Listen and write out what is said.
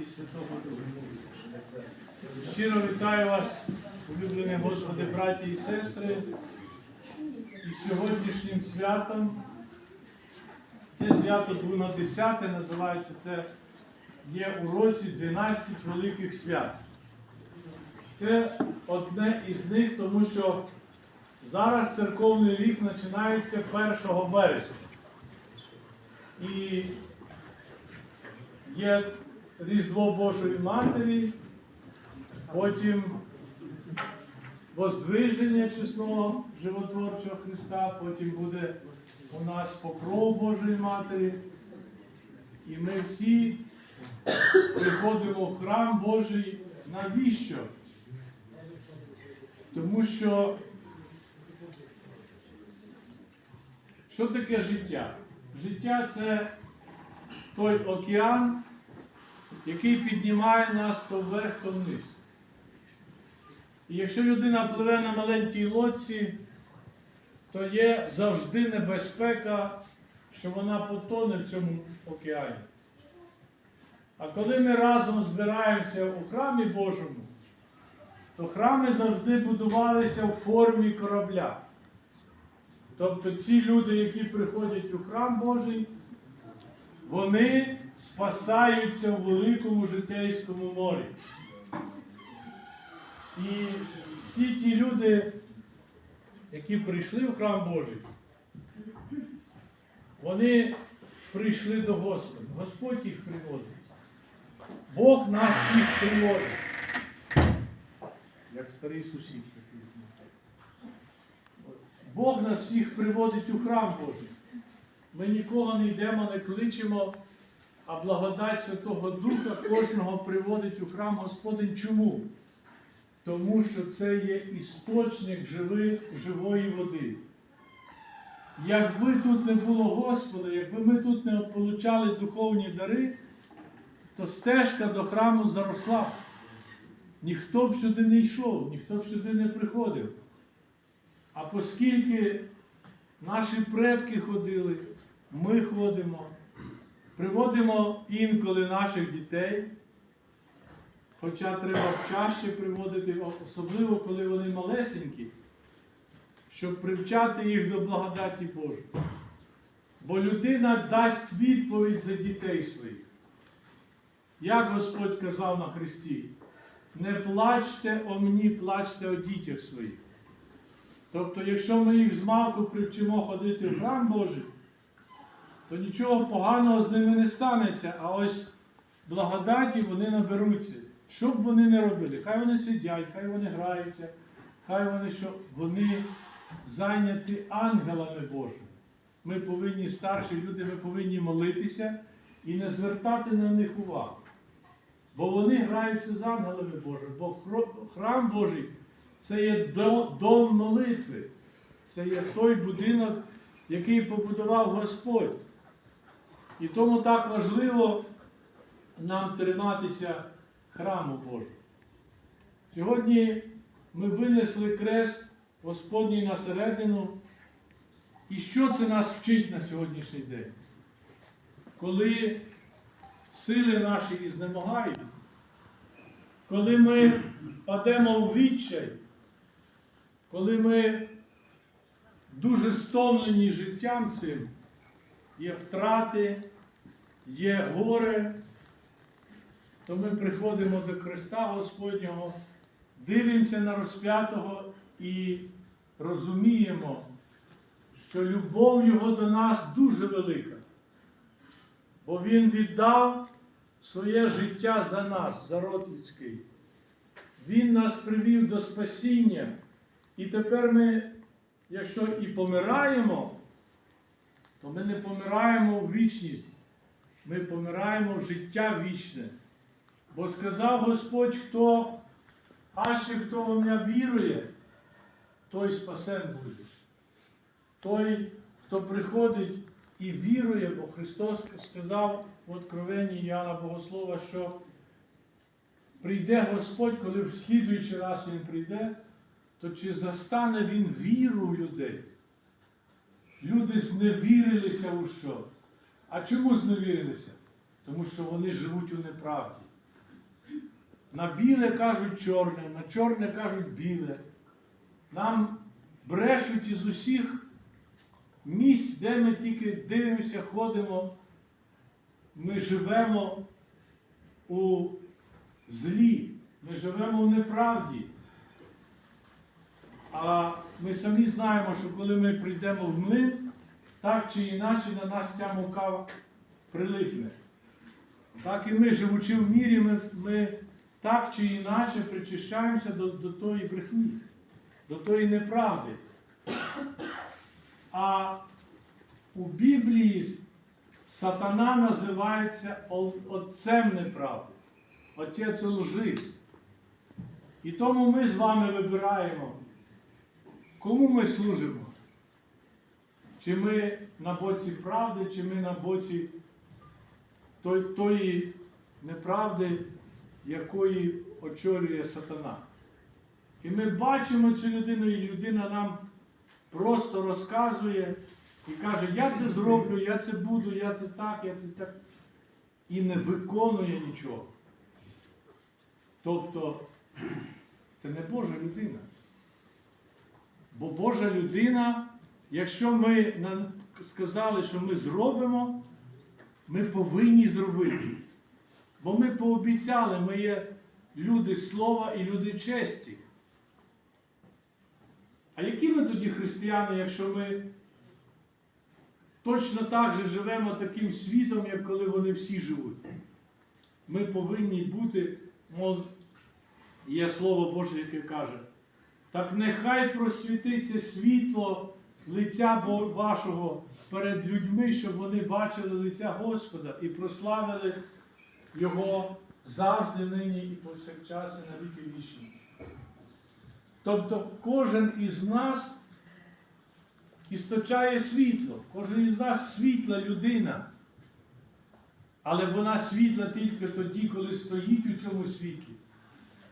і Святого Духа. Щиро вітаю вас, улюблені Господи, браті і сестри, із сьогоднішнім святом. Це свято Двунадесяте, називається це є у році 12 великих свят. Це одне із них, тому що зараз церковний рік починається 1 вересня. І є Різдво Божої Матері, потім Воздвиження чесного животворчого Христа, потім буде у нас покров Божої Матері. І ми всі приходимо в храм Божий. Навіщо? Тому що що таке життя? Життя це той океан, який піднімає нас то вверх, то вниз. І якщо людина пливе на маленькій лодці, то є завжди небезпека, що вона потоне в цьому океані. А коли ми разом збираємося у храмі Божому, то храми завжди будувалися в формі корабля. Тобто ці люди, які приходять у храм Божий, вони спасаються в великому житейському морі. І всі ті люди, які прийшли в храм Божий, вони прийшли до Господа. Господь їх приводить. Бог нас всіх приводить. Як старий сусід. Бог нас всіх приводить у храм Божий. Ми нікого не йдемо, не кличемо, а благодать Святого Духа кожного приводить у храм Господень. Чому? Тому що це є істочник живи, живої води. Якби тут не було Господа, якби ми тут не отримали духовні дари, то стежка до храму заросла. Ніхто б сюди не йшов, ніхто б сюди не приходив. А оскільки наші предки ходили, ми ходимо, приводимо інколи наших дітей, хоча треба чаще приводити, особливо коли вони малесенькі, щоб привчати їх до благодаті Божої. Бо людина дасть відповідь за дітей своїх. Як Господь казав на Христі, не плачте о мені, плачте о дітях своїх. Тобто, якщо ми їх змалку привчимо ходити в храм Божий, то нічого поганого з ними не станеться, а ось благодаті вони наберуться. Що б вони не робили? Хай вони сидять, хай вони граються, хай вони що вони зайняті ангелами Божими. Ми повинні, старші люди, ми повинні молитися і не звертати на них увагу. Бо вони граються з ангелами Божими, бо храм Божий це є дом молитви. Це є той будинок, який побудував Господь. І тому так важливо нам триматися храму Божого. Сьогодні ми винесли крест Господній на середину. І що це нас вчить на сьогоднішній день? Коли сили наші ізнемагають, коли ми падемо у відчай, коли ми дуже стомлені життям цим, є втрати, є горе, то ми приходимо до Христа Господнього, дивимося на розп'ятого і розуміємо, що любов Його до нас дуже велика. Бо Він віддав своє життя за нас, за род людський. Він нас привів до спасіння. І тепер ми, якщо і помираємо, то ми не помираємо в вічність, ми помираємо в життя вічне. Бо сказав Господь, хто, а ще хто в мене вірує, той спасен буде. Той, хто приходить і вірує, бо Христос сказав в Откровенні Іоанна Богослова, що прийде Господь, коли в слідуючий раз Він прийде, то чи застане Він віру людей? Люди зневірилися у що? А чому зневірилися? Тому що вони живуть у неправді. На біле кажуть чорне, на чорне кажуть біле. Нам брешуть із усіх місць, де ми тільки дивимося, ходимо. Ми живемо у злі, ми живемо в неправді. А ми самі знаємо, що коли ми прийдемо в млин, так чи інакше на нас ця мука прилипне. Так і ми, живучи в мірі, ми, ми так чи інакше причищаємося до, до тої брехні, до тої неправди. А у Біблії сатана називається отцем неправди, отець лжи. І тому ми з вами вибираємо, кому ми служимо. Чи ми на боці правди, чи ми на боці тої неправди, якої очолює сатана. І ми бачимо цю людину, і людина нам просто розказує і каже, я це зроблю, я це буду, я це так, я це так. І не виконує нічого. Тобто це не Божа людина. Бо Божа людина, якщо ми сказали, що ми зробимо, ми повинні зробити. Бо ми пообіцяли, ми є люди слова і люди честі. А які ми тоді християни, якщо ми точно так же живемо таким світом, як коли вони всі живуть? Ми повинні бути, мов є Слово Боже, яке каже, так нехай просвітиться світло лиця вашого перед людьми, щоб вони бачили лиця Господа і прославили Його завжди, нині і повсякчас, і на віки вічні. Тобто кожен із нас істочає світло, кожен із нас світла людина. Але вона світла тільки тоді, коли стоїть у цьому світлі.